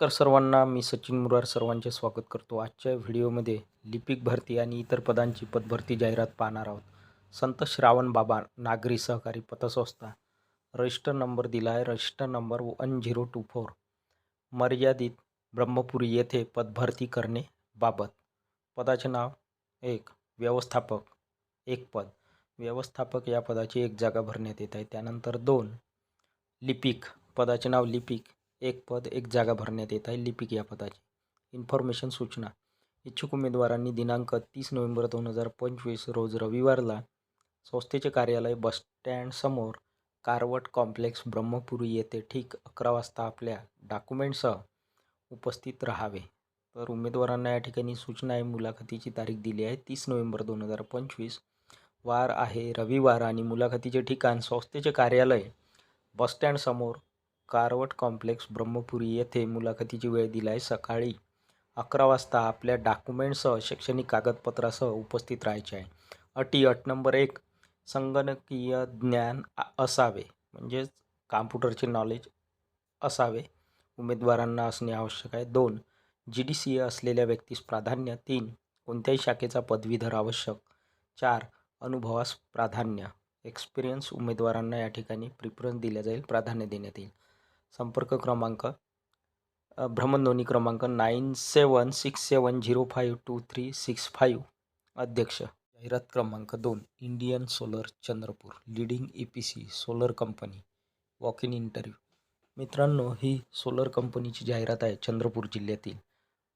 नमस्कार सर्वांना मी सचिन मुरार सर्वांचे स्वागत करतो. आजच्या व्हिडिओमध्ये लिपिक भरती आणि इतर पदांची पदभरती जाहिरात पाहणार आहोत. संत श्रावण बाबा नागरी सहकारी पतसंस्था रजिस्टर नंबर दिला आहे register number one zero two four. मर्यादित ब्रह्मपुरी येथे पदभरती करणे बाबत. पदाचे नाव एक व्यवस्थापक एक पद. व्यवस्थापक या पदाची एक जागा भरण्यात येत आहे. त्यानंतर दोन लिपिक. पदाचे नाव लिपिक. एक पद एक जागा भरण्यात येत आहे. लिपिक या पदाची. इन्फॉर्मेशन सूचना. इच्छुक उमेदवारांनी दिनांक तीस नोव्हेंबर दोन हजार पंचवीस रोज रविवारला संस्थेचे कार्यालय बसस्टँडसमोर कारवट कॉम्प्लेक्स ब्रह्मपुरी येथे ठीक अकरा वाजता आपल्या डॉक्युमेंटसह उपस्थित राहावे. तर उमेदवारांना या ठिकाणी सूचना आहे. मुलाखतीची तारीख दिली आहे. तीस नोव्हेंबर दोन हजार पंचवीस. वार आहे रविवार आणि मुलाखतीचे ठिकाण संस्थेचे कार्यालय बसस्टँडसमोर कारवट कॉम्प्लेक्स ब्रह्मपुरी येथे मुलाखतीची वेळ दिला आहे सकाळी. अकरा वाजता आपल्या डॉक्युमेंटसह शैक्षणिक कागदपत्रासह उपस्थित राहायचे आहे. अटी अट नंबर एक संगणकीय ज्ञान असावे म्हणजेच कॉम्प्युटरचे नॉलेज असावे उमेदवारांना असणे आवश्यक आहे. दोन जी डी सी ए असलेल्या व्यक्तीस प्राधान्य. तीन कोणत्याही शाखेचा पदवीधर आवश्यक. चार अनुभवास प्राधान्य. एक्सपिरियन्स उमेदवारांना या ठिकाणी प्रिफरन्स दिल्या जाईल प्राधान्य देण्यात येईल. संपर्क क्रमांक भ्रमणध्वनी क्रमांक nine seven six seven zero five two three six five. अध्यक्ष जाहिरात क्रमांक दोन Indian solar Chandrapur leading E P C solar company walk in interview. मित्रांनो ही सोलर कंपनीची जाहिरात आहे चंद्रपूर जिल्ह्यातील.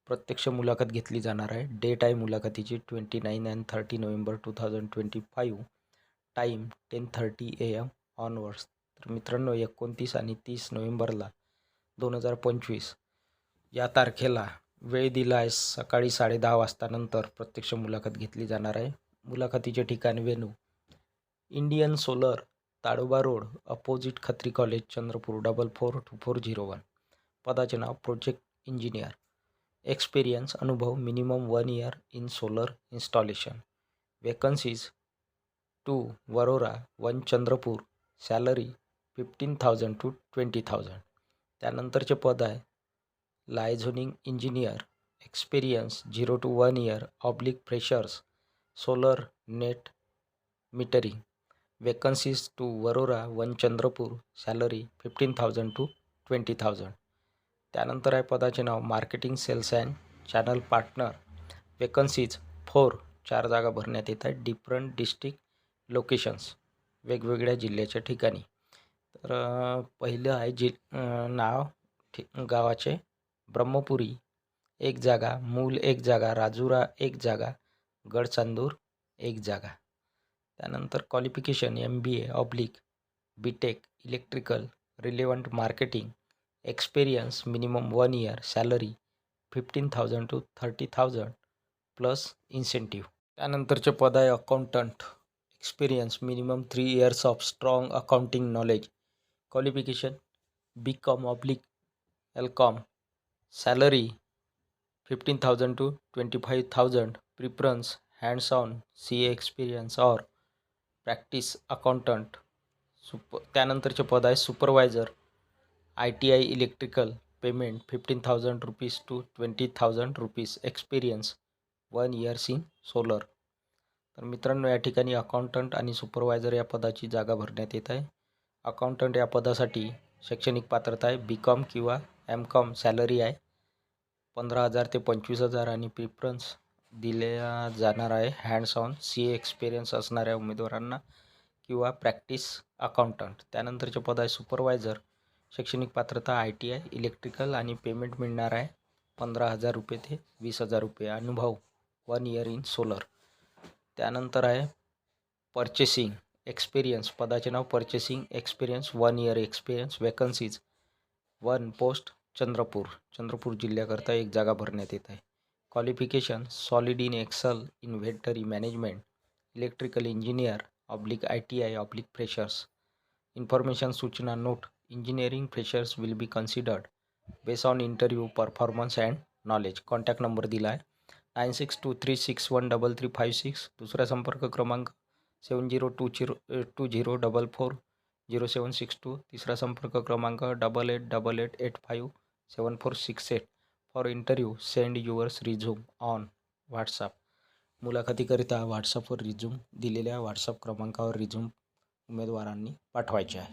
प्रत्यक्ष मुलाखत घेतली जाणार आहे. डेट आहे मुलाखतीची twenty nine and thirty November two thousand twenty five. Time ten thirty A M. Onwards. तर मित्रांनो एकोणतीस आणि तीस नोव्हेंबरला दोन हजार पंचवीस या तारखेला वेळ दिला आहे सकाळी साडेदहा वाजतानंतर प्रत्यक्ष मुलाखत घेतली जाणार आहे. मुलाखतीचे ठिकाण venue Indian solar Tadoba road opposite Khatri college Chandrapur double four two four zero one. पदाचे नाव प्रोजेक्ट इंजिनियर. एक्सपिरियन्स अनुभव minimum one year in solar installation. Vacancies two Warora one Chandrapur salary fifteen thousand to twenty thousand त्यानंतरचे पद आहे liaisoning engineer experience zero to one year oblique freshers solar net metering vacancies two Warora one Chandrapur salary fifteen thousand to twenty thousand त्यानंतर आहे पदाचे नाव marketing sales and channel partner. Vacancies four चार जागा भरण्यात येत आहेत डिफरंट डिस्ट्रिक्ट लोकेशन्स वेगवेगळ्या जिल्ह्याच्या ठिकाणी. तर पहिलं आहे जि नाव ठि गावाचे. ब्रह्मपुरी एक जागा. मूल एक जागा. राजुरा एक जागा. गडचांदूर एक जागा. त्यानंतर qualification M B A oblique B tech electrical relevant marketing experience minimum one year salary fifteen thousand to thirty thousand plus incentive त्यानंतरचे पद आहे accountant experience minimum three years of strong accounting knowledge qualification B com oblique L com salary fifteen thousand to twenty five thousand preference hands on C A experience or practice accountant सुप त्यानंतरचे पद आहे supervisor I T I electrical payment fifteen thousand rupees to twenty thousand rupees experience one years in solar तर मित्रांनो या ठिकाणी accountant आणि supervisor या पदाची जागा भरण्यात येत आहे. अकाउंटंट या पदासाठी शैक्षणिक पात्रता आहे बी कॉम किंवा एम कॉम सॅलरी आहे. पंधरा हजार ते पंचवीस हजार आणि प्रिफरन्स दिल्या जाणार आहे. Hands on C A experience असणाऱ्या उमेदवारांना किंवा प्रॅक्टिस अकाउंटंट त्यानंतरचे पद आहे सुपरवायझर शैक्षणिक पात्रता आय टी आय इलेक्ट्रिकल आणि पेमेंट मिळणार आहे. पंधरा हजार रुपये ते वीस हजार रुपये. अनुभव वन इयर इन सोलर त्यानंतर आहे परचेसिंग एक्सपिरियन्स पदाचे नाव purchasing experience one year experience vacancies one post Chandrapur. Chandrapur जिल्ह्याकरता एक जागा भरण्यात येत आहे. Qualification solid in excel inventory management electrical engineer oblique I T I oblique freshers information सूचना note engineering freshers will be considered base on interview performance and knowledge contact number दिला आहे. Nine six two three six one double three five six दुसरा संपर्क क्रमांक seven zero two zero two zero double four zero seven six two तिसरा संपर्क क्रमांक double eight double eight eight five seven four six eight for interview send yours resume on WhatsApp मुलाखतीकरिता व्हॉट्सअपवर resume दिलेल्या WhatsApp क्रमांकावर resume उमेदवारांनी पाठवायचे आहे.